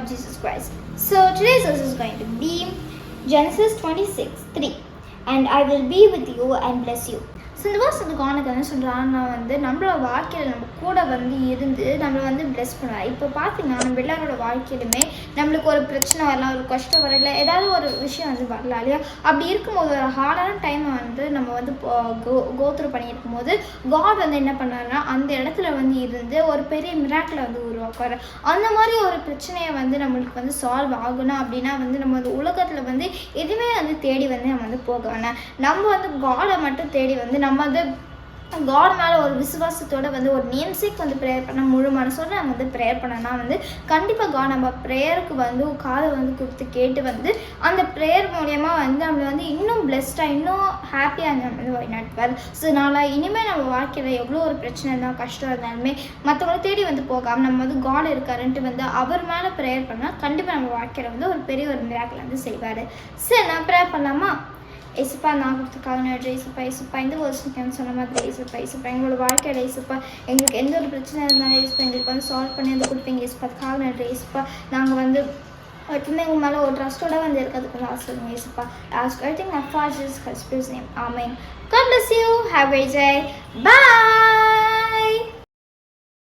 of Jesus Christ. So today's verse is going to be Genesis 26 3. And I will be with you and bless you. So இந்த கானுக்கு என்ன சொல்கிறான்னா வந்து நம்மளோட வாழ்க்கையில் நம்ம கூட வந்து இருந்து நம்மளை வந்து ப்ளெஸ் பண்ணுவார் இப்போ பார்த்தீங்கன்னா நம்ம எல்லாரோட வாழ்க்கையிலுமே நம்மளுக்கு ஒரு பிரச்சனை வரலாம் ஒரு கஷ்டம் வரல ஏதாவது ஒரு விஷயம் வந்து வரலாம் இல்லையா? அப்படி இருக்கும்போது ஒரு ஹார்டான டைமை வந்து நம்ம வந்து கோ கோத்ரூ பண்ணியிருக்கும் போது காட் வந்து என்ன பண்ணாருன்னா அந்த இடத்துல வந்து இருந்து ஒரு பெரிய மிராக்கில் வந்து உருவாக்குவார். அந்த மாதிரி ஒரு பிரச்சனையை வந்து நம்மளுக்கு வந்து சால்வ் ஆகணும் அப்படின்னா வந்து நம்ம வந்து உலகத்தில் வந்து எதுவுமே வந்து தேடி வந்து நம்ம வந்து போக வேணாம் நம்ம வந்து காடை மட்டும் தேடி வந்து நம்ம நம்ம வந்து காட் மேலே ஒரு விசுவாசத்தோட வந்து ஒரு நேம்சேக் வந்து ப்ரேயர் பண்ண முழு மனசோட நம்ம வந்து ப்ரேயர் பண்ணனா வந்து கண்டிப்பாக காட் நம்ம ப்ரேயருக்கு வந்து காதை வந்து கொடுத்து கேட்டு வந்து அந்த ப்ரேயர் மூலயமா வந்து நம்மளை வந்து இன்னும் பிளெஸ்டாக இன்னும் ஹாப்பியாக நம்ம வந்து வழிநடத்துவார். ஸோ அதனால் இனிமேல் நம்ம வாழ்க்கையில் எவ்வளோ ஒரு பிரச்சனை இருந்தால் கஷ்டம் இருந்தாலுமே மற்றவங்களை தேடி வந்து போகாமல் நம்ம வந்து காட் இருக்காருன்ட்டு வந்து அவர் மேலே ப்ரேயர் பண்ணால் கண்டிப்பாக நம்ம வாழ்க்கையில் வந்து ஒரு பெரிய ஒரு மிராக்கில் வந்து செய்வார். சரி நான் ப்ரேயர் பண்ணலாமா? ஏசுப்பா நான் கொடுத்த நன்றி ஏசுப்பா ஏசுப்பா இந்த வருஷம் சொன்ன மாதிரி ஏசுப்பா ஏசுப்பா எங்களோட வாழ்க்கையில் ஏசுப்பா எங்களுக்கு எந்த ஒரு பிரச்சனை இருந்தாலும் ஏசுப்பா எங்களுக்கு வந்து சால்வ் பண்ணி வந்து கொடுப்பீங்க ஏசுப்பா அதுக்காக நன்றி ஏசுப்பா நாங்கள் வந்து எப்பவுமே உங்கள் மேலே ஒரு ட்ரஸ்ட்டோட வந்து இருக்கிறதுக்கு ஆசை சொல்லுங்க ஏசுப்பா I think அஃபாஜ் is ஹஸ்பிஸ் name amen God bless you. Have a great day. Bye.